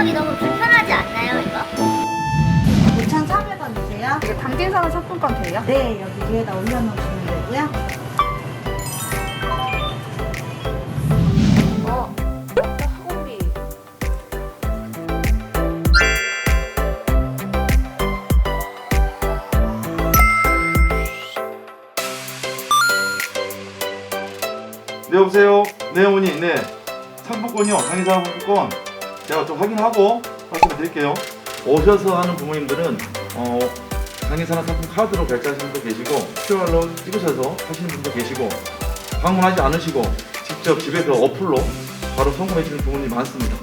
이동하기 너무 불편하지 않나요, 이거? 5,400원이세요? 당진사는 상품권 돼요? 네, 여기 위에다 올려놓으시면 되고요. 어. 소고기. 네 여보세요. 네 어머니. 네. 상품권이요. 당사상 상품권. 제가 좀 확인하고 말씀을 드릴게요. 오셔서 하는 부모님들은 어 장의사나 상품 카드로 결제하시는 분도 계시고 QR로 찍으셔서 하시는 분도 계시고 방문하지 않으시고 직접 집에서 어플로 바로 송금해 주는 부모님이 많습니다.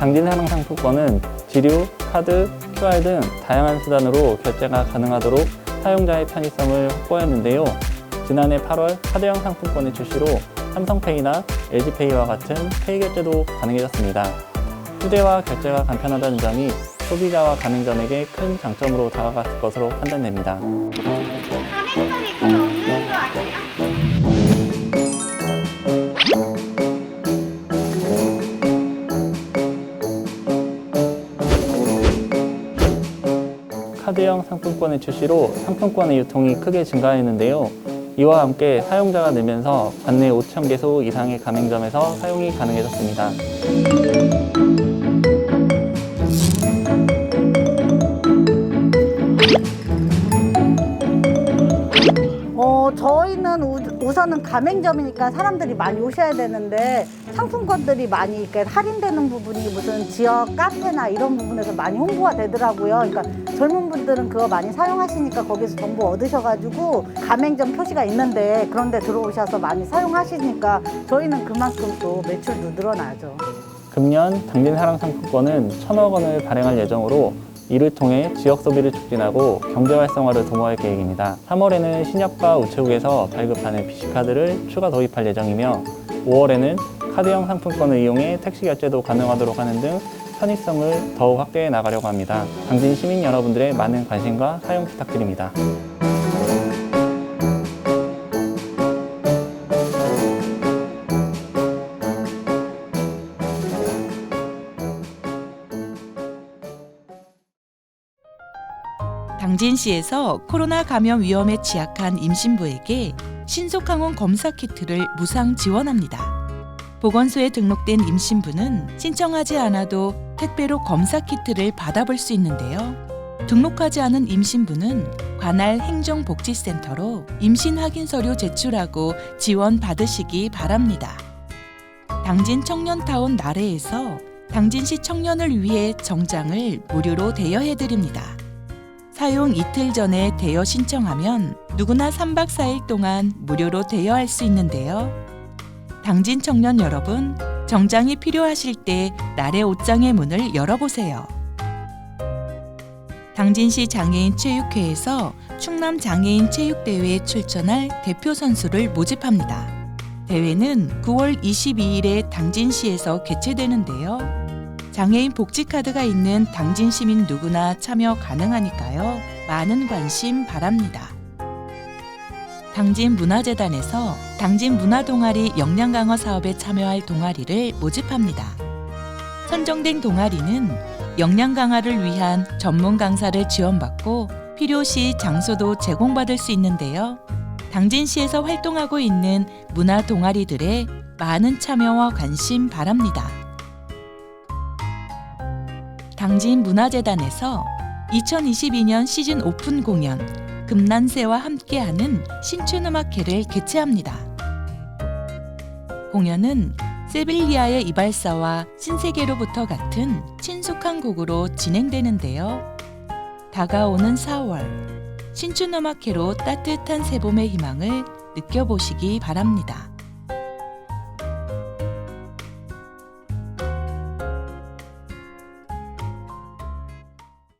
당진 해당 상품권은 지류, 카드, QR 등 다양한 수단으로 결제가 가능하도록 사용자의 편의성을 확보했는데요. 지난해 8월 카드형 상품권의 출시로 삼성페이나 LG페이와 같은 페이 결제도 가능해졌습니다. 휴대와 결제가 간편하다는 점이 소비자와 가맹점에게 큰 장점으로 다가갔을 것으로 판단됩니다. 카드형 상품권의 출시로 상품권의 유통이 크게 증가했는데요. 이와 함께 사용자가 늘면서 관내 5천 개소 이상의 가맹점에서 사용이 가능해졌습니다. 어, 저희는 우, 우선은 가맹점이니까 사람들이 많이 오셔야 되는데 상품권들이 많이 이렇게 할인되는 부분이 무슨 지역 카페나 이런 부분에서 많이 홍보가 되더라고요. 그러니까 젊은 분들은 그거 많이 사용하시니까 거기서 정보 얻으셔가지고 가맹점 표시가 있는데 그런데 들어오셔서 많이 사용하시니까 저희는 그만큼 또 매출도 늘어나죠. 금년 당진 사랑 상품권은 천억 원을 발행할 예정으로 이를 통해 지역 소비를 촉진하고 경제 활성화를 도모할 계획입니다. 3월에는 신협과 우체국에서 발급하는 BC카드를 추가 도입할 예정이며 5월에는 카드형 상품권을 이용해 택시 결제도 가능하도록 하는 등 편의성을 더욱 확대해 나가려고 합니다. 당진 시민 여러분들의 많은 관심과 사용 부탁드립니다. 당진시에서 코로나 감염 위험에 취약한 임신부에게 신속항원 검사 키트를 무상 지원합니다. 보건소에 등록된 임신부는 신청하지 않아도 택배로 검사 키트를 받아볼 수 있는데요. 등록하지 않은 임신부는 관할 행정복지센터로 임신 확인 서류 제출하고 지원 받으시기 바랍니다. 당진 청년타운 나래에서 당진시 청년을 위해 정장을 무료로 대여해 드립니다. 사용 이틀 전에 대여 신청하면 누구나 3박 4일 동안 무료로 대여할 수 있는데요. 당진 청년 여러분, 정장이 필요하실 때 나래 옷장의 문을 열어보세요. 당진시 장애인 체육회에서 충남 장애인 체육대회에 출전할 대표 선수를 모집합니다. 대회는 9월 22일에 당진시에서 개최되는데요. 장애인 복지 카드가 있는 당진 시민 누구나 참여 가능하니까요. 많은 관심 바랍니다. 당진 문화재단에서 당진 문화 동아리 역량 강화 사업에 참여할 동아리를 모집합니다. 선정된 동아리는 역량 강화를 위한 전문 강사를 지원받고 필요시 장소도 제공받을 수 있는데요. 당진시에서 활동하고 있는 문화 동아리들의 많은 참여와 관심 바랍니다. 당진 문화재단에서 2022년 시즌 오픈 공연 금난새와 함께하는 신춘음악회를 개최합니다. 공연은 세빌리아의 이발사와 신세계로부터 같은 친숙한 곡으로 진행되는데요. 다가오는 4월 신춘음악회로 따뜻한 새봄의 희망을 느껴보시기 바랍니다.